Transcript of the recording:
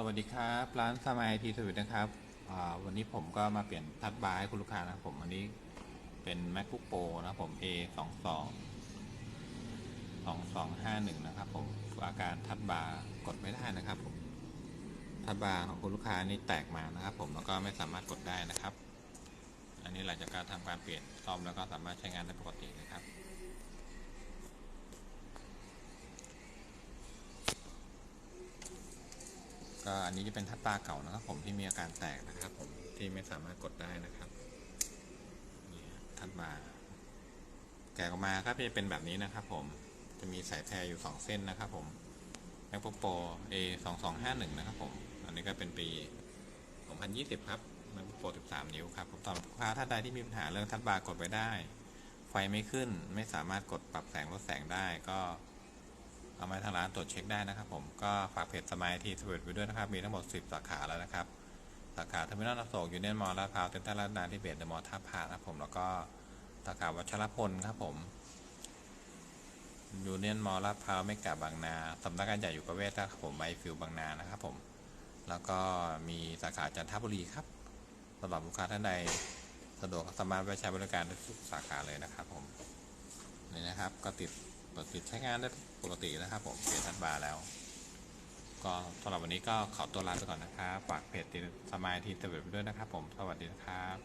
สวัสดีครับร้านสมัยทีสวิตนะครับวันนี้ผมก็มาเปลี่ยนทัชบาร์ให้คุณลูกค้านะครับผมอันนี้เป็น macbook pro นะครับผม a 2 2 2 2 5 1นะครับ ผมอาการทัชบาร์กดไม่ได้นะครับผมทัชบาร์ของคุณลูกค้านี่แตกมานะครับ ผมแล้วก็ไม่สามารถกดได้นะครับ อันนี้หลังจากการทำการเปลี่ยนซ่อมแล้วก็สามารถใช้งานได้ปกตินะครับ ก็อันนี้จะเป็นทัชบาเก่านะครับ ผมที่มีอาการแตกนะครับ ผมที่ไม่สามารถกดได้นะครับนี่ทัชบาแกะออกมาครับจะเป็นแบบนี้นะครับ ผมจะมีสายแพรอยู่ 2 เส้นนะครับ ผม MacBook Pro A 2 2 5 1นะครับ ผม อันนี้ก็เป็นปี 2020 ครับ MacBook Pro 13 นิ้วครับผมสำหรับลูกค้าท่านใดที่มีปัญหาเรื่องทัชบาร์กดไว้ได้ ไฟไม่ขึ้นไม่สามารถกดปรับแสงลดแสงได้ก็ เอามาทางร้านตรวจเช็คได้นะครับผมก็ฝากเพจสมัยทีสวิตไว้ด้วยนะครับ มีทั้งหมด 10 สาขาแล้วนะครับ สาขาเทอร์มินอลโศกยูเนียนมอลลาดพร้าวเซ็นทรัลลาดนาที่เบสเดอะมอลล์ท่าพระนะครับผมแล้วก็สาขาวัชรพลครับผมยูเนียนมอลลาดพร้าวไม่กาบางนาสำนักงานใหญ่อยู่ประเวศนะครับผมไอฟิลบางนานะครับผมแล้วก็มีสาขาจันทบุรีครับสำหรับลูกค้าท่านใดสะดวกสามารถไปใช้บริการทุกสาขาเลยนะครับผมนี่นะครับก็ติด ปิดปิดใช้งานได้ปกตินะครับผมเปลี่ยนทัชบาร์แล้ว ก็สำหรับวันนี้ก็ขอตัวลาไปก่อนนะครับ ฝากเพจสมายทีเตอร์เวบไปด้วยนะครับผม สวัสดีนะครับ